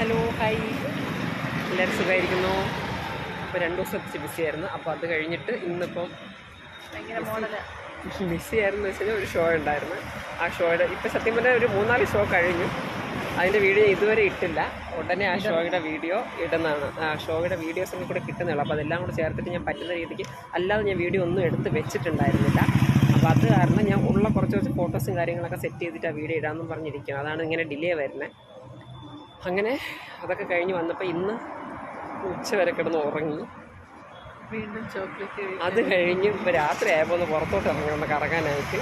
Hello hi. എല്ലാവരും സുഖമായിരിക്കുന്നു അപ്പോൾ രണ്ട് ദിവസം ബിസി ആയിരുന്നു. അപ്പോൾ അത് കഴിഞ്ഞിട്ട് ഇന്നിപ്പം ബിസിയായിരുന്നു വെച്ചാൽ ബിസി ആയിരുന്നു എന്ന് വെച്ചാൽ ഒരു ഷോ ഉണ്ടായിരുന്നു. ആ ഷോയുടെ ഇപ്പോൾ സത്യം പറഞ്ഞാൽ ഒരു മൂന്നാൽ ഷോ കഴിഞ്ഞു. അതിന്റെ വീഡിയോ ഇതുവരെ ഇട്ടില്ല. ഉടനെ ആ ഷോയുടെ വീഡിയോ ഇടുന്നതാണ്. ആ ഷോയുടെ വീഡിയോസ് ഒക്കെ കൂടെ കിട്ടുന്നുള്ളൂ അപ്പോൾ അതെല്ലാം കൂടെ ചേർത്തിട്ട് ഞാൻ പറ്റുന്ന രീതിക്ക് അല്ലാതെ ഞാൻ വീഡിയോ ഒന്നും എടുത്ത് വെച്ചിട്ടുണ്ടായിരുന്നില്ല. അപ്പോൾ അത് കാരണം ഞാൻ ഉള്ള കുറച്ച് കുറച്ച് ഫോട്ടോസും കാര്യങ്ങളൊക്കെ സെറ്റ് ചെയ്തിട്ട് ആ വീഡിയോ ഇടാമെന്നും പറഞ്ഞിരിക്കുകയാണ്. അതാണ് ഇങ്ങനെ ഡിലേ വരുന്നത് അങ്ങനെ അതൊക്കെ കഴിഞ്ഞ് വന്നപ്പോൾ ഇന്ന് ഉച്ച വരെ കിടന്ന് ഉറങ്ങി. വീണ്ടും ചോക്ലേറ്റ് അത് കഴിഞ്ഞ് ഇപ്പോൾ രാത്രി ആയപ്പോൾ ഒന്ന് പുറത്തോട്ട് ഇറങ്ങി ഒന്ന് കറങ്ങാനായിട്ട്.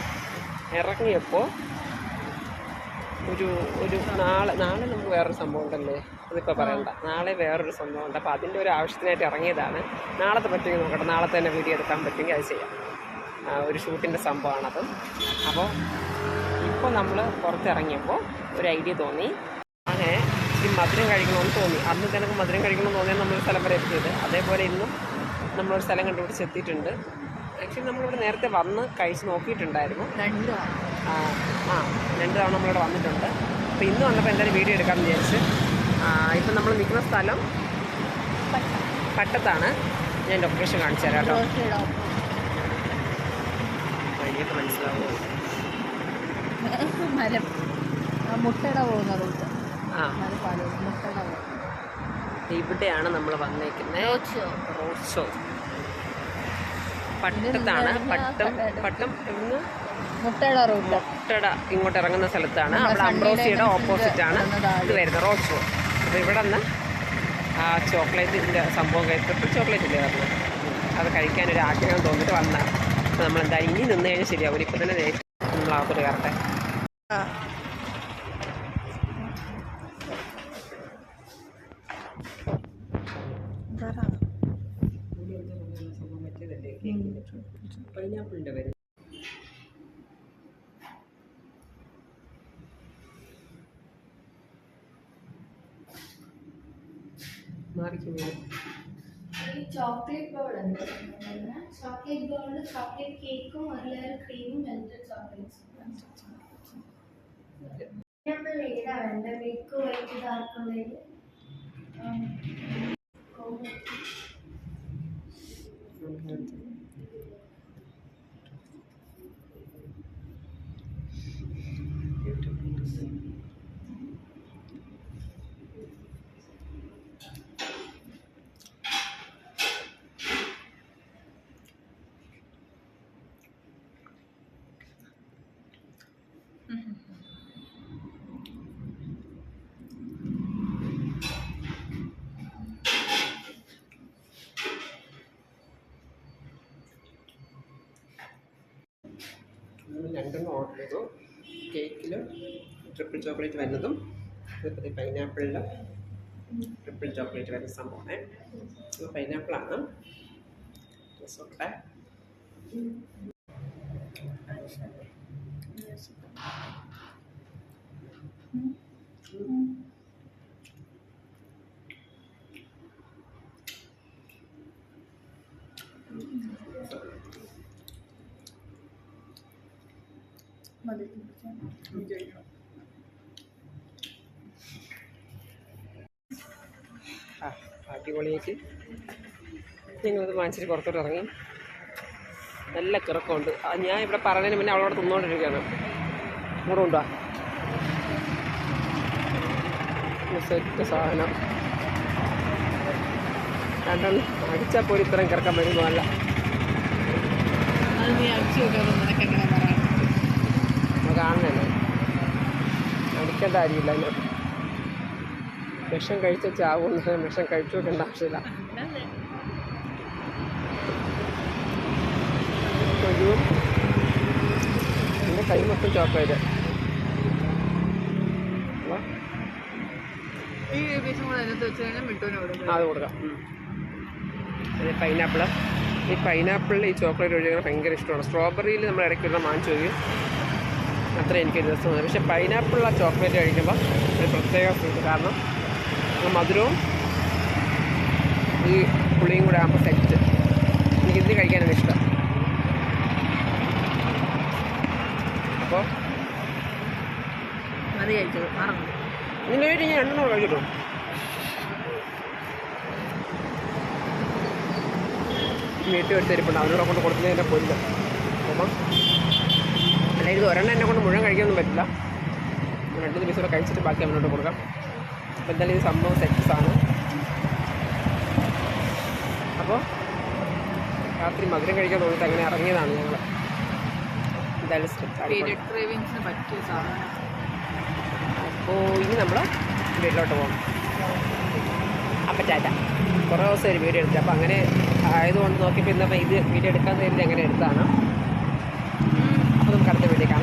ഇറങ്ങിയപ്പോൾ ഒരു ഒരു നാളെ നാളെ നമുക്ക് വേറൊരു സംഭവം ഉണ്ടല്ലേ? അതിപ്പോൾ പറയണ്ട. നാളെ വേറൊരു സംഭവം ഉണ്ട്. അപ്പോൾ അതിന്റെ ഒരു ആവശ്യത്തിനായിട്ട് ഇറങ്ങിയതാണ്. നാളത്തെ പറ്റുമെങ്കിൽ നോക്കട്ടെ. നാളെ തന്നെ വീഡിയോ എടുക്കാൻ പറ്റുമെങ്കിൽ അത് ചെയ്യാം. ഒരു ഷൂട്ടിന്റെ സംഭവമാണത് അപ്പോൾ ഇപ്പോൾ നമ്മൾ പുറത്തിറങ്ങിയപ്പോൾ ഒരു ഐഡിയ തോന്നി. അങ്ങനെ ഈ മധുരം കഴിക്കണമെന്ന് തോന്നി. അന്ന് തനക്ക് മധുരം കഴിക്കണമെന്ന് തോന്നിയാൽ നമ്മൾ സ്ഥലം വരെ എത്തിയത്. അതേപോലെ ഇന്നും നമ്മളൊരു സ്ഥലം കണ്ടുപിടിച്ച് എത്തിയിട്ടുണ്ട്. ആക്ച്വലി നമ്മളിവിടെ നേരത്തെ വന്ന് കഴിച്ച് നോക്കിയിട്ടുണ്ടായിരുന്നു. രണ്ട് ആ ആ രണ്ട് തവണ നമ്മളിവിടെ വന്നിട്ടുണ്ട്. അപ്പോൾ ഇന്ന് വന്നപ്പോൾ എന്തായാലും വീഡിയോ എടുക്കാമെന്ന് വിചാരിച്ച്. ഇപ്പം നമ്മൾ നിൽക്കുന്ന സ്ഥലം പട്ടത്താണ്. ഞാൻ ലൊക്കേഷൻ കാണിച്ചു തരാം കേട്ടോ. മനസ്സിലാവും മരം മുട്ടയുടെ പോകുന്ന റൂട്ട് ആ. ഇവിടെയാണ് നമ്മൾ വന്നേക്കുന്നത് റോഡ് ഷോ. പട്ടത്താണ്. പട്ടം പട്ടം ഇവിടുന്ന് മുട്ടയുടെ റോഡ് മുട്ടട ഇങ്ങോട്ട് ഇറങ്ങുന്ന സ്ഥലത്താണ്. നമ്മുടെ അവിടെ അംബ്രോസിയുടെ ഓപ്പോസിറ്റ് ആണ് ഇത് വരുന്നത് റോഡ് ഷോ. അപ്പോൾ ഇവിടെ നിന്ന് ആ ചോക്ലേറ്റിന്റെ സംഭവം കഴിച്ചിട്ട് ചോക്ലേറ്റ് ഇല്ലേ പറഞ്ഞു അത് കഴിക്കാനൊരു ആഗ്രഹം തോന്നിയിട്ട് വന്നതാണ് അപ്പോൾ നമ്മൾ എന്തായാലും ഇനി നിന്ന് കഴിഞ്ഞാൽ ശരിയാവും. ഇപ്പം തന്നെ നേരിട്ട് നമ്മൾ അകത്തോട്ട് കയറട്ടെ പൈനാപ്പിളിന്റെ വരെ മാറിക്കുന്നു ഈ ചോക്ലേറ്റ് ബോൾ ഉണ്ട്. ചോക്ലേറ്റ് ബോൾ ചോക്ലേറ്റ് കേക്കും ഒരു ലെയർ ക്രീമും മെൽറ്റഡ് ചോക്ലേറ്റ്സും. നമ്മൾ ഏതാ വേണ്ടത്? മിൽക്ക് വൈറ്റ് ഡാർക്ക് ഉള്ളത് നമ്മൾ രണ്ടെണ്ണം ഓർഡർ ചെയ്തു. കേക്കിലും ട്രിപ്പിൾ ചോക്ലേറ്റ് വരുന്നതും അതേപോലെ പൈനാപ്പിളിലും ട്രിപ്പിൾ ചോക്ലേറ്റ് വരുന്ന സംഭവമാണ്. അപ്പോൾ പൈനാപ്പിളാണ് രസമുണ്ട് ആ അടിപൊളിയായിട്ട് ഞങ്ങളത് വാങ്ങിച്ചിട്ട് പുറത്തോട്ട് ഇറങ്ങി. നല്ല കിറക്കമുണ്ട്. ഞാൻ ഇവിടെ പറഞ്ഞതിന് മുന്നേ അവളോട് തിന്നുകൊണ്ടിരിക്കുകയാണ് കൊണ്ടുവാ. സെറ്റ് സാധനം. രണ്ടെണ്ണം. അടിച്ചാൽ പോലും ഇത്രയും കിറക്കാൻ വരുന്നതല്ല അത് അടിച്ചു പറയാം കാണുന്നതല്ലേ അടിക്കേണ്ട കാര്യമില്ല അതിന് വിഷം കഴിച്ച ചാവുന്ന വിഷം കഴിച്ചു വെക്കേണ്ട ആവശ്യമില്ല. ഒരു എന്റെ കൈ മൊത്തം ചോപ്പായത് അതിനകത്ത് അത് കൊടുക്കാം. പൈനാപ്പിൾ. ഈ പൈനാപ്പിളിൽ ഈ ചോക്ലേറ്റ് ഒഴിക്കാൻ ഭയങ്കര ഇഷ്ടമാണ്. സ്ട്രോബെറിയിൽ നമ്മൾ ഇടയ്ക്കുള്ള മാൻ കഴിയും അത്ര എനിക്ക് രസം തോന്നുന്നത് പക്ഷേ പൈനാപ്പിളുള്ള ചോക്ലേറ്റ് കഴിക്കുമ്പോൾ ഒരു പ്രത്യേക ഫീൽ കാരണം മധുരവും ഈ പുളിയും കൂടെ ആകുമ്പോൾ സെറ്റ് എനിക്കിതിന് കഴിക്കാനാണ് ഇഷ്ടം. അപ്പോൾ മതി കഴിച്ചത്. മറന്നു. ഇതിന്റെ പേര് ഞാൻ രണ്ടെണ്ണം കഴിച്ചിട്ടു വീട്ടിൽ എടുത്തിരിപ്പുണ്ട് അവനോട് കൊണ്ട് കൊടുക്കുന്നതിന്റെ പൊല്ല അപ്പം അല്ലെങ്കിൽ ഇത് ഒരെണ്ണം എന്നെ കൊണ്ട് മുഴുവൻ കഴിക്കാനൊന്നും പറ്റില്ല. രണ്ട് ദിവസം കൂടെ കഴിച്ചിട്ട് ബാക്കി അവനോട്ട് കൊടുക്കാം. അപ്പോൾ എന്തായാലും ഇത് സംഭവം ആണ്. അപ്പോൾ രാത്രി മധുരം കഴിക്കാൻ തോന്നിയിട്ട് അങ്ങനെ ഇറങ്ങിയതാണ് ഞങ്ങൾ എന്തായാലും അപ്പോൾ ഇനി നമ്മൾ വീട്ടിലോട്ട് പോകണം അപ്പം ടാറ്റ. കുറേ ദിവസം ഒരു വീഡിയോ എടുത്തു. അപ്പോൾ അങ്ങനെ ആയതുകൊണ്ട് നോക്കിയപ്പോൾ ഇന്നപ്പോൾ ഇത് വീഡിയോ എടുക്കാൻ തരുന്നത് അങ്ങനെ എടുത്താണ്. over the guy.